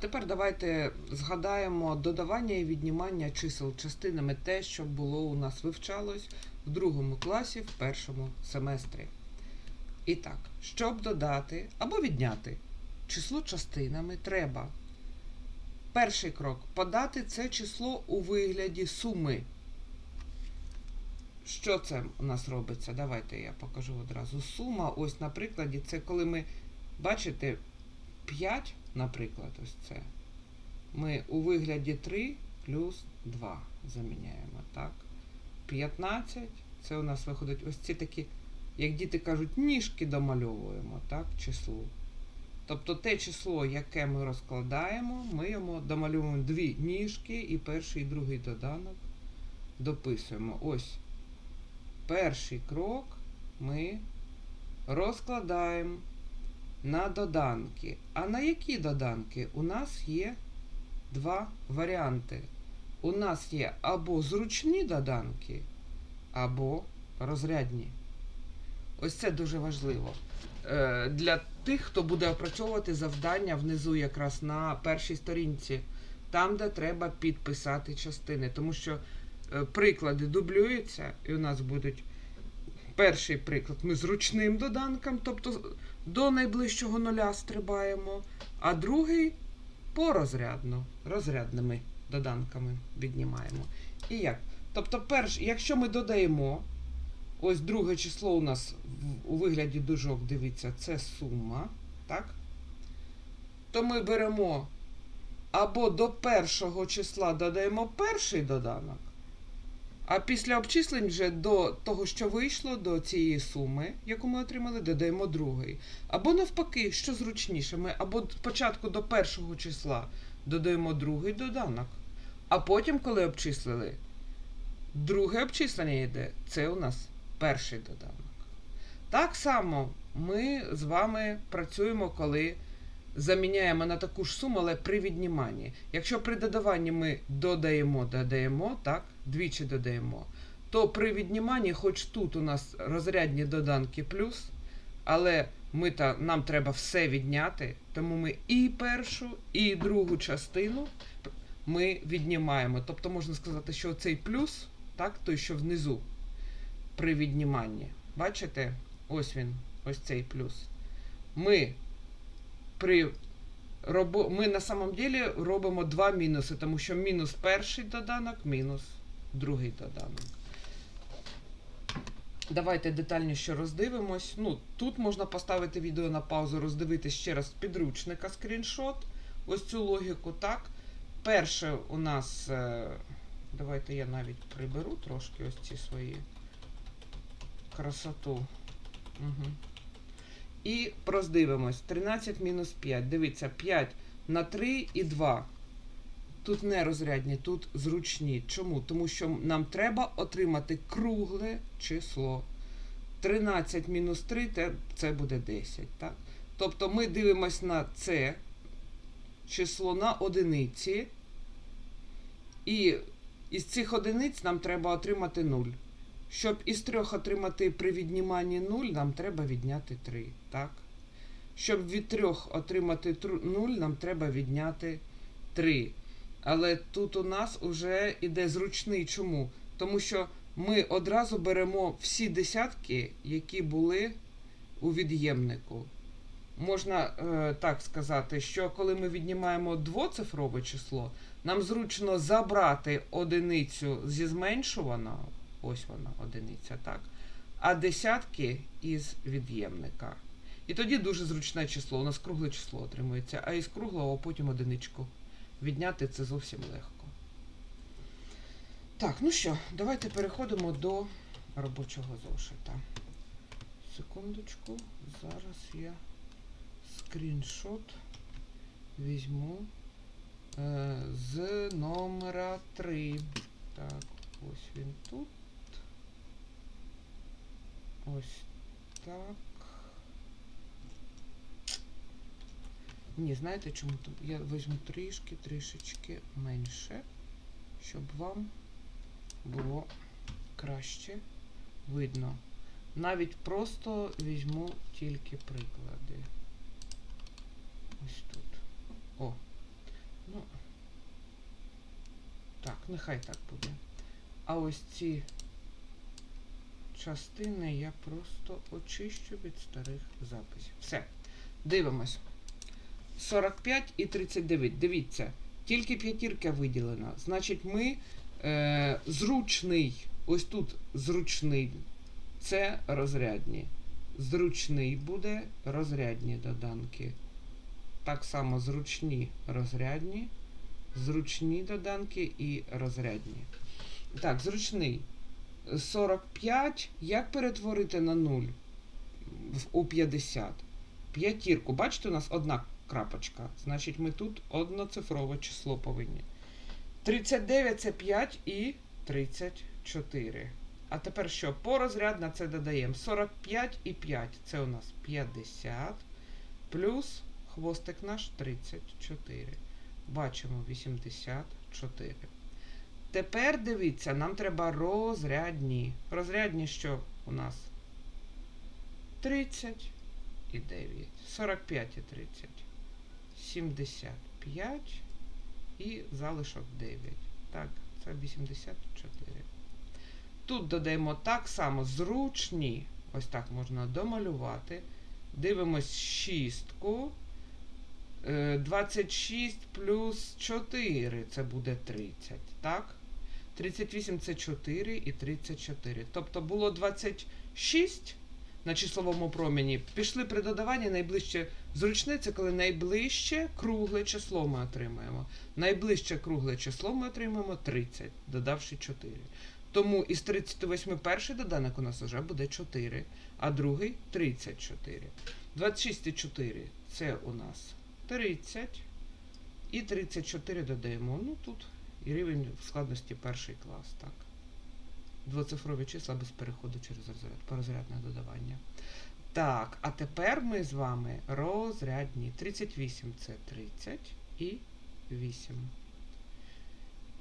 тепер давайте згадаємо додавання і віднімання чисел частинами те, що було у нас вивчалось в другому класі в першому семестрі. І так, щоб додати або відняти число частинами, треба перший крок подати це число у вигляді суми. Що це у нас робиться? Давайте я покажу одразу. Сума, ось на прикладі, це коли ми, бачите, 5, наприклад, ось це. Ми у вигляді 3 плюс 2 заміняємо, так? 15, це у нас виходить ось ці такі, як діти кажуть, ніжки домальовуємо, так, числу. Тобто те число, яке ми розкладаємо, ми йому домалюємо дві ніжки і перший і другий доданок дописуємо. Ось перший крок ми розкладаємо на доданки. А на які доданки? У нас є два варіанти. У нас є або зручні доданки, або розрядні. Ось це дуже важливо. Е, Для тих, хто буде опрацьовувати завдання внизу, якраз на першій сторінці, там, де треба підписати частини. Тому що е, приклади дублюються, і у нас будуть перший приклад. Ми зручним доданком, тобто до найближчого нуля стрибаємо, а другий порозрядно, розрядними доданками віднімаємо. І як? Тобто, перш, якщо ми додаємо, ось друге число у нас у вигляді дужок, дивіться, це сума, так? То ми беремо або до першого числа додаємо перший доданок, а після обчислень вже до того, що вийшло, до цієї суми, яку ми отримали, додаємо другий. Або навпаки, що зручніше, ми або спочатку до першого числа додаємо другий доданок, а потім, коли обчислили, друге обчислення йде, це у нас перший доданок. Так само ми з вами працюємо, коли заміняємо на таку ж суму, але при відніманні. Якщо при додаванні ми додаємо, додаємо, так, двічі додаємо, то при відніманні, хоч тут у нас розрядні доданки плюс, але ми та, нам треба все відняти, тому ми і першу, і другу частину ми віднімаємо. Тобто можна сказати, що цей плюс, так, той, що внизу, при відніманні. Бачите? Ось він, ось цей плюс. Ми при робо... ми на самом деле робимо два мінуси, тому що мінус перший доданок, мінус другий доданок. Давайте детальніше роздивимось. Ну, тут можна поставити відео на паузу, роздивитись ще раз підручника скріншот. Ось цю логіку, так. Перше у нас. е, Давайте я навіть приберу трошки ось ці свої красоту. Угу. І роздивимось. 13 мінус 5. Дивіться, 5 на 3 і 2. Тут не розрядні, тут зручні. Чому? Тому що нам треба отримати кругле число. 13 мінус 3 це буде 10. Так? Тобто ми дивимось на це число на одиниці. І із цих одиниць нам треба отримати 0. Щоб із трьох отримати при відніманні 0, нам треба відняти 3. Так? Щоб від трьох отримати 0, нам треба відняти 3. Але тут у нас вже іде зручний. Чому? Тому що ми одразу беремо всі десятки, які були у від'ємнику. Можна е, так сказати, що коли ми віднімаємо двоцифрове число, нам зручно забрати одиницю зі зменшуваного, ось вона одиниця, так, а десятки із від'ємника. І тоді дуже зручне число. У нас кругле число отримується, а із круглого потім одиничку. Відняти це зовсім легко. Так, ну що, давайте переходимо до робочого зошита. Секундочку, зараз я скріншот візьму е, з номера 3. Так, ось він тут. Ось так. Ні, знаєте чому? Я візьму трішки, трішечки менше, щоб вам було краще видно. Навіть просто візьму тільки приклади. Ось тут. О. Ну, так, нехай так буде. А ось ці частини я просто очищу від старих записів. Все. Дивимось. 45 і 39. Дивіться, тільки п'ятірка виділена. Значить, ми е, зручний. Ось тут зручний. Це розрядні. Зручний буде розрядні доданки. Так само зручні розрядні, зручні доданки і розрядні. Так, зручний. 45. Як перетворити на 0 у 50? П'ятірку. Бачите, у нас одна крапочка. Значить, ми тут одноцифрове число повинні. 39 це 5 і 34. А тепер що? Порозрядно це додаємо. 45 і 5. Це у нас 50. Плюс хвостик наш 34. Бачимо 84. Тепер дивіться, нам треба розрядні. Розрядні що у нас? 30 і 9. 45 і 30. 75 і залишок 9. Так, це 84. Тут додаємо так само зручні. Ось так можна домалювати. Дивимось шістку. Е, 26 плюс 4 це буде 30, так? 38 це 4 і 34. Тобто було 26 на числовому промені. Пішли при додаванні найближче зручне, це коли найближче кругле число ми отримаємо. Найближче кругле число ми отримаємо 30, додавши 4. Тому із 38 перший доданок у нас вже буде 4, а другий 34. 26 і 4 це у нас 30. І 34 додаємо. Ну тут і рівень складності перший клас, так. Двоцифрові числа без переходу через розряд, порозрядне додавання. Так, а тепер ми з вами розрядні. 38 це 30 і 8.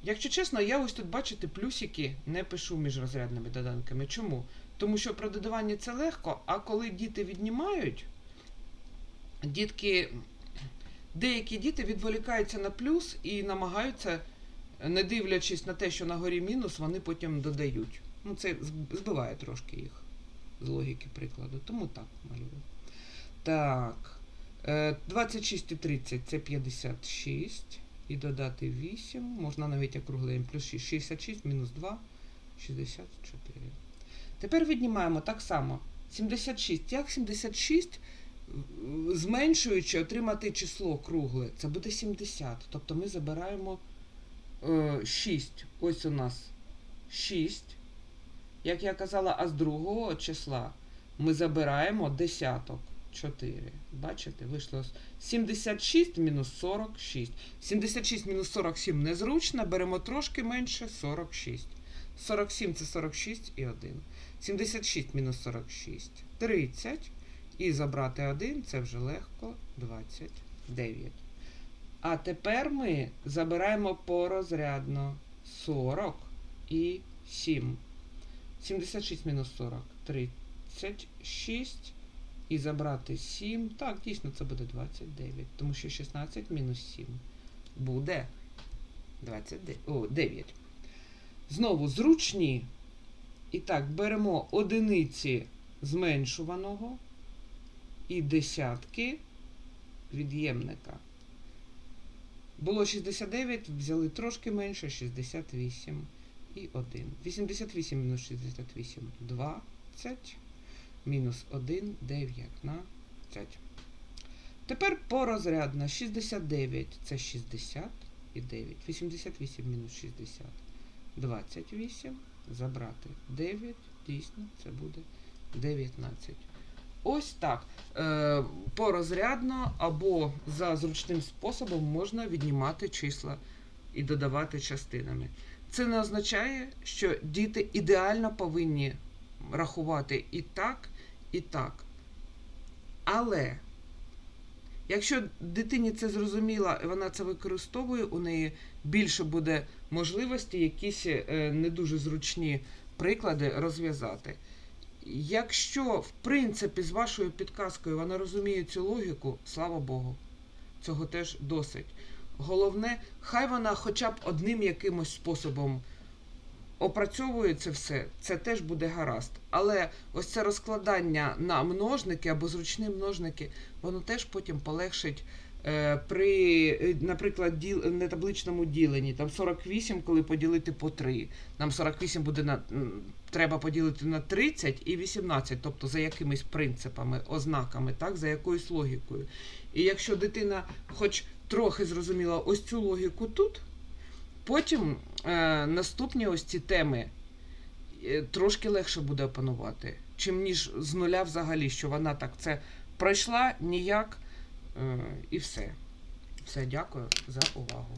Якщо чесно, я ось тут, бачите, плюсики не пишу між розрядними доданками. Чому? Тому що про додавання це легко, а коли діти віднімають, дітки, деякі діти відволікаються на плюс і намагаються, не дивлячись на те, що на горі мінус, вони потім додають. Ну, це збиває трошки їх з логіки прикладу. Тому так малюю. Так. е, 26 і 30 це 56. І додати 8. Можна навіть округлим. Плюс 6. 66 мінус 2. 64. Тепер віднімаємо так само. 76. Як 76, зменшуючи, отримати число кругле? Це буде 70. Тобто ми забираємо е, 6. Ось у нас 6. Як я казала, а з другого числа ми забираємо десяток. 4. Бачите, вийшло 76 мінус 46. 76 мінус 47 незручно, беремо трошки менше 46. 47 це 46 і 1. 76 мінус 46 30. І забрати 1 це вже легко 29. А тепер ми забираємо порозрядно 40 і 7. 76 мінус 40 36. І забрати 7. Так, дійсно, це буде 29. Тому що 16 мінус 7 буде 29. О, 9. Знову зручні. І так, беремо одиниці зменшуваного і десятки від'ємника. Було 69, взяли трошки менше, 68 і 1. 88 мінус 68 20 мінус 1, 19. Тепер порозрядно 69 це 60 і 9. 88 мінус 60 28. Забрати 9. Дійсно, це буде 19. Ось так. Е, порозрядно або за зручним способом можна віднімати числа і додавати частинами. Це не означає, що діти ідеально повинні рахувати і так, і так. Але якщо дитині це зрозуміло, і вона це використовує, у неї більше буде можливості якісь е, не дуже зручні приклади розв'язати. Якщо, в принципі, з вашою підказкою вона розуміє цю логіку, слава Богу, цього теж досить. Головне, хай вона хоча б одним якимось способом опрацьовує це все, це теж буде гаразд. Але ось це розкладання на множники або зручні множники, воно теж потім полегшить. е, При, е, наприклад, діл, нетабличному діленні, там 48, коли поділити по 3. Нам 48 буде на, треба поділити на 30 і 18, тобто за якимись принципами, ознаками, так, за якоюсь логікою. І якщо дитина хоч трохи зрозуміла ось цю логіку тут, потім е, наступні ось ці теми е, трошки легше буде опанувати, чим ніж з нуля взагалі, що вона так це пройшла ніяк е, і все. Все, дякую за увагу.